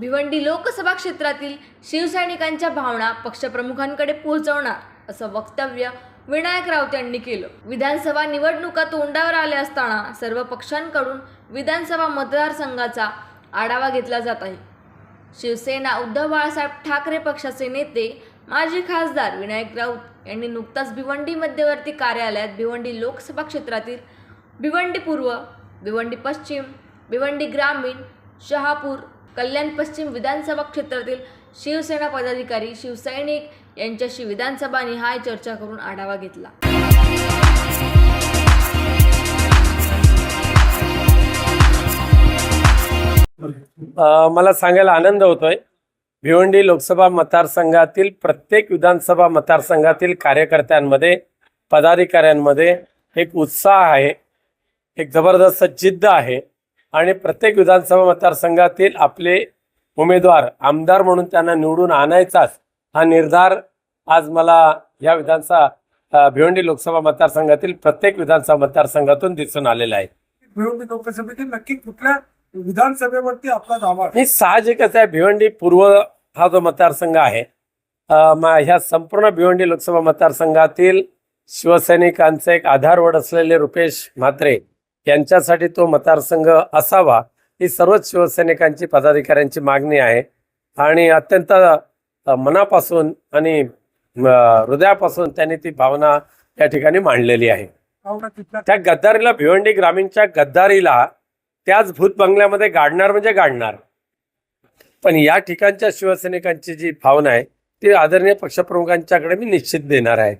भिवंडी लोकसभा क्षेत्रातील शिवसैनिकांच्या भावना पक्षप्रमुखांकडे पोहोचवणार असं वक्तव्य विनायक राऊत यांनी केलं. विधानसभा निवडणुका तोंडावर आल्या असताना सर्व पक्षांकडून विधानसभा मतदारसंघाचा आढावा घेतला जात आहे. शिवसेना उद्धव बाळासाहेब ठाकरे पक्षाचे नेते माजी खासदार विनायक राऊत यांनी नुकताच भिवंडी मध्यवर्ती कार्यालयात भिवंडी लोकसभा क्षेत्रातील भिवंडी पूर्व भिवंडी पश्चिम भिवंडी ग्रामीण शहापूर कल्याण पश्चिम विधानसभा क्षेत्रातील शिवसेना पदाधिकारी शिवसैनिक यांच्याशी विधानसभा निहाय चर्चा करून आढावा घेतला. मला सांगायला आनंद होतोय. भिवंडी लोकसभा मतदारसंघातील प्रत्येक विधानसभा मतदारसंघातील कार्यकर्त्यांमध्ये पदाधिकाऱ्यांमध्ये एक उत्साह आहे एक जबरदस्त जिद्द आहे. आणि प्रत्येक विधानसभा मतदारसंघातील आपले उमेदवार आमदार म्हणून त्यांना निवडून आणायचाच हा निर्धार आज मला या विधानसभा भिवंडी लोकसभा मतदारसंघातील प्रत्येक विधानसभा मतदारसंघातून दिसून आलेला आहे निवडणूक लोकसभेतील नक्की कुठल्या विधानसभेवरती आपला दावा? नाही साहजिकच आहे भिवंडी पूर्व हा जो मतदारसंघ आहे म- ह्या संपूर्ण भिवंडी लोकसभा मतदारसंघातील शिवसैनिकांचे एक आधारवड असलेले रुपेश म्हात्रे यांच्यासाठी तो मतदारसंघ असावा ही सर्वच शिवसैनिकांची पदाधिकाऱ्यांची मागणी आहे. आणि अत्यंत मनापासून आणि हृदयापासून त्यांनी ती भावना या ठिकाणी मांडलेली आहे. त्या गद्दारीला भिवंडी ग्रामीणच्या गद्दारीला त्याच भूत बंगल्यामध्ये गाडणार म्हणजे गाडणार. पण या ठिकाणच्या शिवसैनिकांची जी भावना आहे ती आदरणीय पक्षप्रमुखांच्याकडे मी निश्चित देणार आहे.